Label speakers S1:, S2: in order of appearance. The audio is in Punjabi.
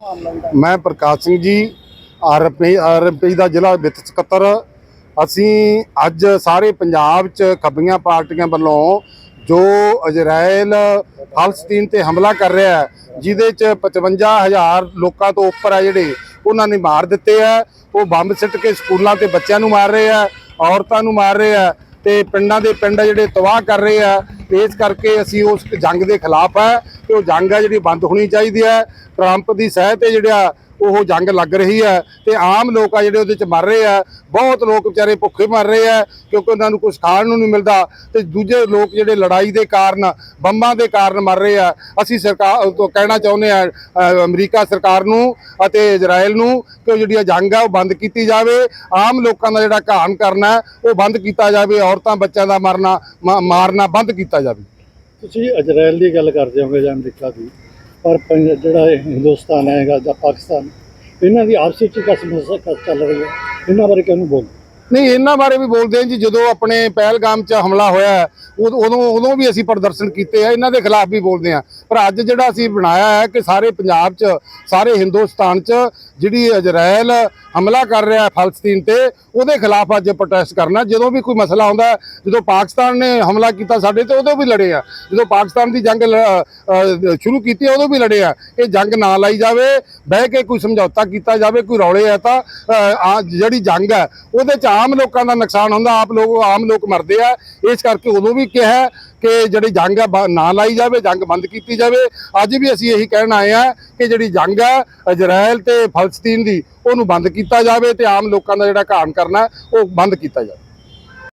S1: ਮੈਂ ਪ੍ਰਕਾਸ਼ ਸਿੰਘ ਜੀ ਆਰਪੀ ਆਰਪੀ ਦਾ ਜ਼ਿਲ੍ਹਾ ਵਿੱਤ ਸਕੱਤਰ। ਅਸੀਂ ਅੱਜ ਸਾਰੇ ਪੰਜਾਬ 'ਚ ਖੱਬੀਆਂ ਪਾਰਟੀਆਂ ਵੱਲੋਂ ਜੋ ਇਜ਼ਰਾਈਲ ਫਲਸਤੀਨ ਤੇ ਹਮਲਾ ਕਰ ਰਿਹਾ ਹੈ, ਜਿਹਦੇ 'ਚ 55000 ਲੋਕਾਂ ਤੋਂ ਉੱਪਰ ਆ ਜਿਹੜੇ, ਉਹਨਾਂ ਨੇ ਮਾਰ ਦਿੱਤੇ ਆ। ਉਹ ਬੰਬ ਸਿੱਟ ਕੇ ਸਕੂਲਾਂ ਤੇ ਬੱਚਿਆਂ ਨੂੰ ਮਾਰ ਰਹੇ ਆ, ਔਰਤਾਂ ਨੂੰ ਮਾਰ ਰਹੇ ਆ ਤੇ ਪਿੰਡਾਂ ਦੇ ਪਿੰਡ ਜਿਹੜੇ ਤਬਾਹ ਕਰ ਰਹੇ ਆ, ਇਸ ਕਰਕੇ ਅਸੀਂ ਉਸ ਜੰਗ ਦੇ ਖਿਲਾਫ ਹੈ ਕਿ ਉਹ ਜੰਗ ਹੈ ਜਿਹੜੀ ਬੰਦ ਹੋਣੀ ਚਾਹੀਦੀ ਹੈ। ਟਰੰਪ ਦੀ ਸਹਿ ਤੇ ਜਿਹੜਾ ਉਹ ਜੰਗ ਲੱਗ ਰਹੀ ਹੈ ਤੇ ਆਮ ਲੋਕ ਆ ਜਿਹੜੇ ਉਹਦੇ ਚ ਮਰ ਰਹੇ ਆ, ਬਹੁਤ ਲੋਕ ਵਿਚਾਰੇ ਭੁੱਖੇ ਮਰ ਰਹੇ ਆ ਕਿਉਂਕਿ ਉਹਨਾਂ ਨੂੰ ਕੁਝ ਖਾਣ ਨੂੰ ਨਹੀਂ ਮਿਲਦਾ ਤੇ ਦੂਜੇ ਲੋਕ ਜਿਹੜੇ ਲੜਾਈ ਦੇ ਕਾਰਨ, ਬੰਬਾਂ ਦੇ ਕਾਰਨ ਮਰ ਰਹੇ ਆ। ਅਸੀਂ ਸਰਕਾਰ ਤੋਂ ਕਹਿਣਾ ਚਾਹੁੰਦੇ ਆ ਅਮਰੀਕਾ ਸਰਕਾਰ ਨੂੰ ਅਤੇ ਇਜ਼ਰਾਈਲ ਨੂੰ ਕਿ ਉਹ ਜਿਹੜੀ ਇਹ ਜੰਗ ਆ, ਉਹ ਬੰਦ ਕੀਤੀ ਜਾਵੇ। ਆਮ ਲੋਕਾਂ ਦਾ ਜਿਹੜਾ ਘਾਣ ਕਰਨਾ, ਉਹ ਬੰਦ ਕੀਤਾ ਜਾਵੇ, ਔਰਤਾਂ ਬੱਚਿਆਂ ਦਾ ਮਰਨਾ, ਮਾ- ਮਾਰਨਾ ਬੰਦ ਕੀਤਾ ਜਾਵੇ।
S2: ਤੁਸੀਂ ਇਜ਼ਰਾਈਲ ਦੀ ਗੱਲ ਕਰਦੇ ਹੋਗੇ ਜਾਂ ਅਮਰੀਕਾ ਦੀ, ਪਰ ਪੰਜ- ਜਿਹੜਾ ਇਹ ਹਿੰਦੁਸਤਾਨ ਹੈਗਾ ਜਾਂ ਪਾਕਿਸਤਾਨ, ਇਹਨਾਂ ਦੀ ਆਪਸੀ 'ਚ ਕਿਸ ਚੱਲ ਰਹੀ ਹੈ। ਇਹਨਾਂ ਬਾਰੇ ਕਿਉਂ ਨਹੀਂ ਬੋਲ
S1: ਨਹੀਂ, ਇਹਨਾਂ ਬਾਰੇ ਵੀ ਬੋਲਦੇ ਹਾਂ ਜੀ, ਜਦੋਂ ਆਪਣੇ ਪਹਿਲਗਾਮ 'ਚ ਹਮਲਾ ਹੋਇਆ ਉਦ- ਉਦੋਂ ਉਦੋਂ ਵੀ ਅਸੀਂ ਪ੍ਰਦਰਸ਼ਨ ਕੀਤੇ ਆ, ਇਹਨਾਂ ਦੇ ਖਿਲਾਫ ਵੀ ਬੋਲਦੇ ਆ ਪਰ ਅੱਜ ਜਿਹੜਾ ਅਸੀਂ ਬਣਾਇਆ ਹੈ ਕਿ ਸਾਰੇ ਪੰਜਾਬ 'ਚ, ਸਾਰੇ ਹਿੰਦੁਸਤਾਨ 'ਚ ਜਿਹੜੀ ਇਜ਼ਰਾਈਲ ਹਮਲਾ ਕਰ ਰਿਹਾ ਹੈ ਫਲਸਤੀਨ ਤੇ, ਉਹਦੇ ਖਿਲਾਫ ਅੱਜ ਪ੍ਰੋਟੈਸਟ ਕਰਨਾ ਜਦੋਂ ਵੀ ਕੋਈ ਮਸਲਾ ਆਉਂਦਾ ਜਦੋਂ ਪਾਕਿਸਤਾਨ ਨੇ ਹਮਲਾ ਕੀਤਾ ਸਾਡੇ ਤੇ, ਉਦੋਂ ਵੀ ਲੜੇ ਆ। ਜਦੋਂ ਪਾਕਿਸਤਾਨ ਦੀ ਜੰਗ ਲ- ਸ਼ੁਰੂ ਕੀਤੀ ਉਦੋਂ ਵੀ ਲੜੇ ਆ। ਇਹ ਜੰਗ ਨਾ ਲਾਈ ਜਾਵੇ, ਬਹਿ ਕੇ ਕੋਈ ਸਮਝੌਤਾ ਕੀਤਾ ਜਾਵੇ, ਕੋਈ ਰੌਲੇ ਆ ਤਾਂ ਆ ਜਿਹੜੀ ਜੰਗ ਹੈ, ਉਹਦੇ ਚ ਆਮ ਲੋਕਾਂ ਦਾ ਨੁਕਸਾਨ ਹੁੰਦਾ, ਆਪ ਲੋਕ, ਆਮ ਲੋਕ ਮਰਦੇ ਆ। ਇਸ ਕਰਕੇ ਉਦੋਂ ਵੀ ਕਿਹਾ ਕਿ ਜਿਹੜੀ ਜੰਗ ਹੈ ਬ- ਨਾ ਲਾਈ ਜਾਵੇ, ਜੰਗ ਬੰਦ ਕੀਤੀ ਜਾਵੇ। ਅੱਜ ਵੀ ਅਸੀਂ ਇਹੀ ਕਹਿਣ ਆਏ ਆ ਕਿ ਜਿਹੜੀ ਜੰਗ ਹੈ ਇਜ਼ਰਾਈਲ ਤੇ ਫਲਸਤੀਨ ਦੀ, ਉਹਨੂੰ ਬੰਦ ਕੀਤਾ ਜਾਵੇ ਤੇ ਆਮ ਲੋਕਾਂ ਦਾ ਜਿਹੜਾ ਘਾਣ ਕਰਨਾ, ਉਹ ਬੰਦ ਕੀਤਾ ਜਾਵੇ।